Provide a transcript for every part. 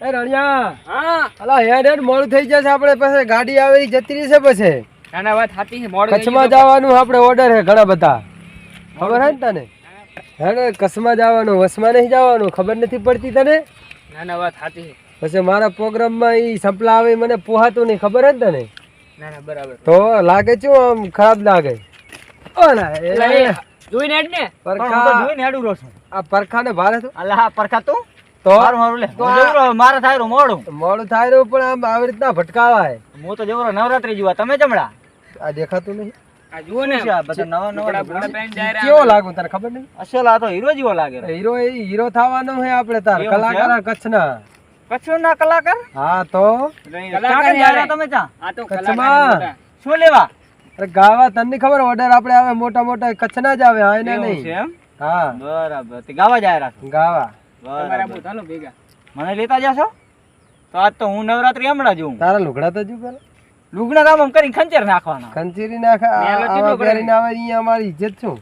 એ રણિયા હા. અલા હેડ હેડ મોડું થઈ જશે આપણે પાસે. ગાડી આવેલી જતી રહી છે પછી. ના ના વાત સાચી છે મોડું કચ્છમાં જવાનું આપણે ઓર્ડર છે ઘણા બધા. ખબર હે ને તને? હેડ કચ્છમાં જવાનું વસમાં નહીં જવાનું ખબર નથી પડતી તને? ના ના વાત સાચી છે. પછી મારા પ્રોગ્રામમાં ઈ સંપલા આવે મને પોહાતું નહીં ખબર હે ને તને? ના ના બરાબર. તો લાગે શું આમ ખરાબ લાગે. ઓલા એ- જોઈને હેડ ને. પરખા આ પરખાને ભારે તો અલા પરખા તું? તો? મારું મારું લે. તો હું આ- જવરો મારે થાય મોડું. મોડું થાય પણ આમ આવી રીતના ભટકાવાય. હું તો જવરો નવરાત્રી જોવા. તમે જમડા આ દેખાતું નહીં. આ જુઓ ને. શું છે આ બધા નવા નવા ભૂંગળા પહેરીને જાય કેવો લાગુ તને ખબર નહીં? અસલ આ તો હીરો જેવો લાગે. હીરો હીરો થવાનો છે આપણે તાર? કલાકાર કચ્છના. કચ્છના કલાકાર? હા તો? ક્યાં કઈ તમે ત્યાં આ તો કચ્છમાં. શું લેવા? અરે ગાવા તને ખબર ઓર્ડર આપણે આવે મોટા મોટા કચ્છના જ આવે હા એને નહીં? હા. બરાબર ગાવા જાય રાખ ગાવા. તમારા બરાબર. ભેગા. મને લેતા જશો? તો આજ તો હું નવરાત્રી હમણાં જોઉં. તારા લુગડા તો જો પેલા. લુગડા કામ આમ કરીને ખંચેર નાખવાના. ખંચેરી નાખા આવા પહેરીને આવે અહીંયા અમારી ઇજ્જત છું.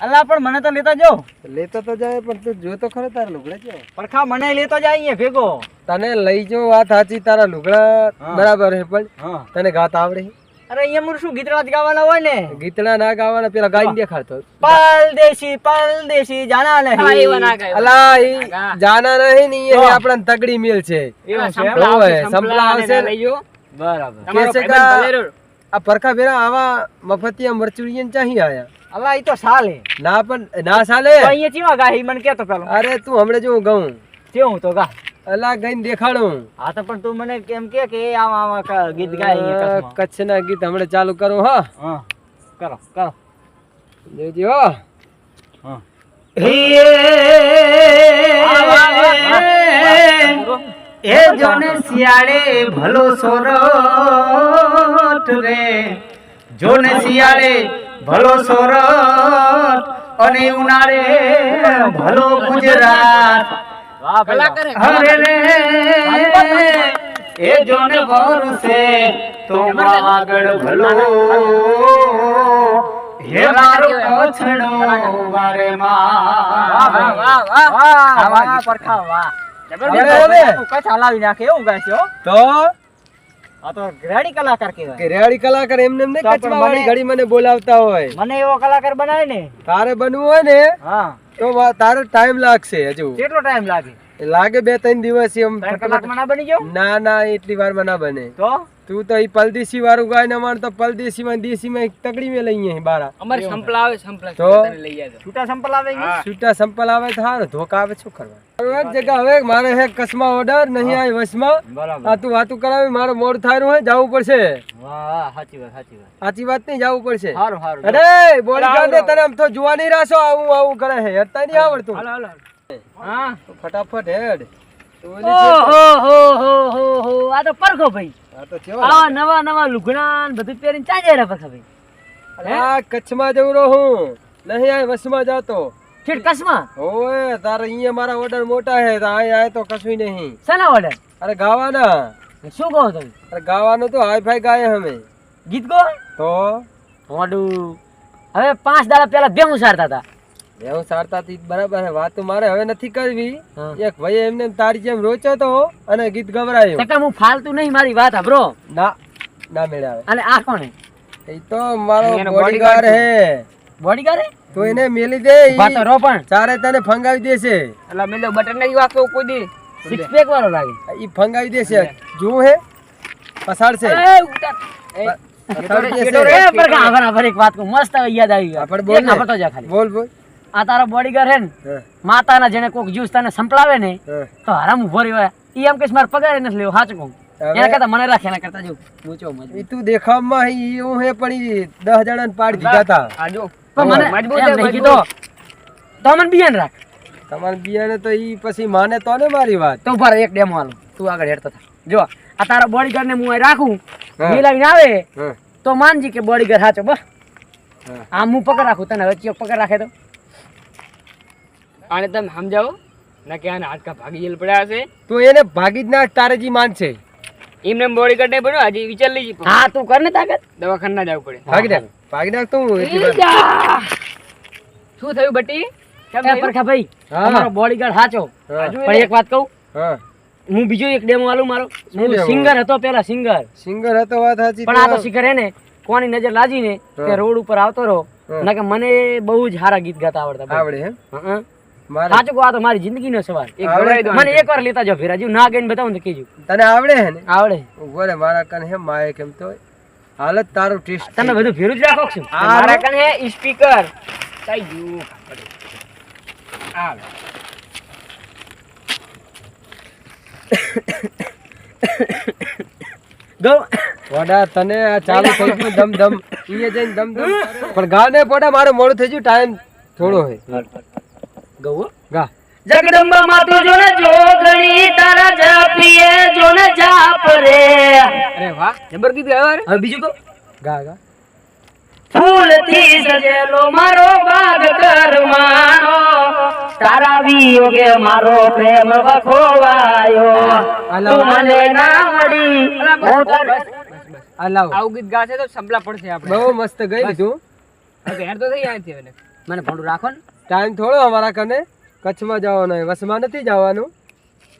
અલ્લા પણ મને તો લેતા જો લેતો તો જાય પણ તું જો તો ખરો તારા લુગડા પણ પરખા મને લેતો જાય અહીંયા ભેગો. તને લઈ જો વાત સાચી તારા લુગડા બરાબર છે પણ તને ગાત આવડે? અરે અહીંયા મુર શું ગીતડા જ ગાવાના હોય ને? ગીતડા ના ગાવાના પેલા ગાઈને દેખાડતો. પરદેશી પરદેશી જાના હા, એવા ના નહીં ગાય. અલા ઈ જાના નહીં ની એ આપણને તગડી મિલ છે. એવું છે? સંપલા આવશે. બરાબર. તમારો છે કે- આ પરખા ભેરા આવા મફતિયા મરચુરિયન ચાહી આયા? અલા ઈ તો સાલે. ના પણ ના સાલે? અહીંયા ચીવા ગાહી મને કેતો પેલો. અરે તું હમણાં જો ગઉં. કેવું તો ગા. અલા ગઈને દેખાડું. હા તો પણ તું મને કેમ કે કે એ આમ આવા ગીત ગાય. કચ્છના ગીત હમણે ચાલુ કરું હા. હા કરો કરો. જોજી હો. હા. એ જોને શિયાળે ભલો સોરઠ રે. જોને શિયાળે ભલો સોરઠ અને ઉનાળે ભલો ગુજરાત. વાહ પેલા કલાકાર. હે, હરે રે એ જોને વરસે તો આગળ ભલો. હે મારો કચ્છનો વારે માં વાહ વાહ. વાહ વાહ પરખા વાહ. જબરદસ્ત. હવે. તું નાખે એવું ગાય છે તો આ તો ગ્રેડી કલાકાર કહેવાય. કે રેવાડી કલાકાર એમને વાળી ઘડી મને બોલાવતા હોય. મને એવો કલાકાર બનાવે ને. તારે બનવું હોય ને હા. તો તારે ટાઈમ લાગશે હજુ. કેટલો ટાઈમ લાગે? લાગે બે ત્રણ દિવસ એમ ના બની જાવ ના ના એટલી વારમાં ના બને. તો? તું તો ઈ પલદેશી વાળું ગાય ના માણ તો પલદેશી માં દેશી માં તગડી મેં લઈએ બારા અમારે સંપલ આવે સંપલ તો? લઈ જાય છૂટા સંપલ આવે છૂટા સંપલ આવે તો સારું ધોકા આવે શું કરવા જગ્યા હવે મારે હે કસમા ઓર્ડર નહીં આવી વસમાં. આ તું વાતું કરાવી મારો મોડ થાય હોય જવું પડશે. વાહ સાચી વાત સાચી વાત. સાચી વાત નહીં જવું પડશે. હારું હારું અરે ને તને આમ તો જોવા નહીં રાસો આવું આવું કરે હે અત્યારે નહીં આવડતું. હાલો હાલો. હા? ફટાફટ હેડ. તું ઓલી ઓહો હો હો હો હો. આ તો પરખો ભાઈ. આ તો કેવા આ નવા નવા લુગડા બધું પહેરીને ચાં જાય પરખા ભાઈ? આ કચ્છમાં જવું રહું. નહીં આ વસમાં જાતો. ઠીક કસમાં ઓય તારે અહીંયા મારા ઓર્ડર મોટા હે તો આય તો કશું નહીં. શાના ઓર્ડર? અરે ગાવાના. શું કહો તમે? અરે ગાવાનું તો હાઈ ફાઈ ગાય અમે ગીત ગો? તો? મોડું. હવે પાંચ દાડા પહેલા બે હું સારતા હતા એવું સારતા બરાબર વાત મારે હવે નથી કરવી. એક ભાઈ એમને તારી જેમ રોચો તો અને ગીત ગવરાયું કાકા હું ફાલતું નહીં મારી વાત હબરો ના ના મેળાવે. અને આ કોણ? એ તો મારો બોડીગાર્ડ હે બોડીગાર્ડ તો એને મેલી દે વાત રો પણ. ચારે તને ફંગાવી દેશે. એટલે મેલો બટન નહીં વાગતો કોઈ દી. સિક્સ પેક વાળો લાગે. ઈ ફંગાવી દેશે. જો હે. પસાડશે એ, ઉતાર. એ, પસાડી પર આભાર એક વાત કો મસ્ત યાદ આવી ગયું. આપણે બોલ બોલ બોલ. આ તારો બોડીગાર્ડ હે ને માતાના જેને કોક જ્યુસ તને સંપલાવે ને તો હરામ ઊભો રહ્યો ઈ એમ કહીશ મારે પગાર નથી લેવો સાચું કહું. એના કરતા મને રાખે એના કરતા જો મૂંચો મજ ઈ તું દેખાવમાં ઈ એવું હે પણ ઈ દસ જણાને પાડી દીધા તા. આ જો. પણ મને મજબૂત. કીધો. તો મને બિયાન રાખ. તમારે બિયાને તો ઈ પછી માને તો ને મારી વાત? તો ઊભા એક ડેમો આલું તું આગળ હેડતો થા. જો આ તારા બોડીગાર્ડ ને હું રાખું. મિલાવીને આવે તો માનજી કે બોડીગાર્ડ સાચો બસ. આ આમ હું પકડ રાખું તને વચ્ચે પકડ રાખે તો? આને તમે સમજાવો? ના કે આને હાડકા ભાગી જેલ પડ્યા હશે? તો એને ભાગી જ ના તારેજી માનશે એમને બોડી નહીં બન્યો હજી વિચાર લઈ હા તું કર ને તાકાત. દવાખાને ના જવું પડે. ભાગી નાખ ભાગી નાખ તું શું થયું બટી? પરખા ભાઈ. તમારો બોડીગાર્ડ સાચો. પણ એક વાત કહું હા. હું બીજો એક ડેમો આલું મારો. હું સિંગર હતો પેલા સિંગર સિંગર હતો વાત સાચી પણ આ તો શિખર હે ને કોની નજર લાજી ને હા. કે રોડ ઉપર આવતો રહો. ના કે મને બહુ જ સારા ગીત ગાતા આવડતા. આવડે હે હં, હં. સાચું કહો તો મારી સવાલ. એક આવડે ગવડાવી દો મને એકવાર લેતા જાવ ફેરા. જેવું ના ગઈને બતાવું તો કીજું તને આવડે હે ને? આવડે. બોલે મારા કને હે માએ કેમ તો હાલત તારું ટેસ્ટ તમે બધું ફેરું જ રાખો છો મારા કને હે સ્પીકર. કઈ ગયું આ ગૌ વડા તને આ ચાલુ થઈ ગયું દમ દમ ઈએ જઈને દમ દમ પણ ગાને પડે મારે મોડું થઈ ગયું ટાઈમ થોડો હે ગૌ. ગા. જગદંબા માતું જો ને જોગણી તારા જાપીએ જો ને જાપ રે. અરે વાહ નંબર કીધું આવ્યો રે. હવે બીજું તો ગા ગા. ફૂલથી સજેલો મારો બાગ કરમાનો તારા વિયોગે મારો પ્રેમ વખોવાયો. તું મને ના મળી હું તને- આ લાવ આવું. ગીત ગાશે તો સંભળા પડશે આપણે. બહુ મસ્ત ગઈ તું હેર તો થઈ આવી મને ભોંડું રાખો ને. ટાઈમ થોડો અમારા કને. કચ્છમાં જવાનો હોય. વસમાં નથી જવાનું.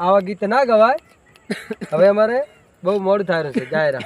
આવા ગીત ના ગવાય. હવે અમારે બહુ મોડું થાય છે. જાયરા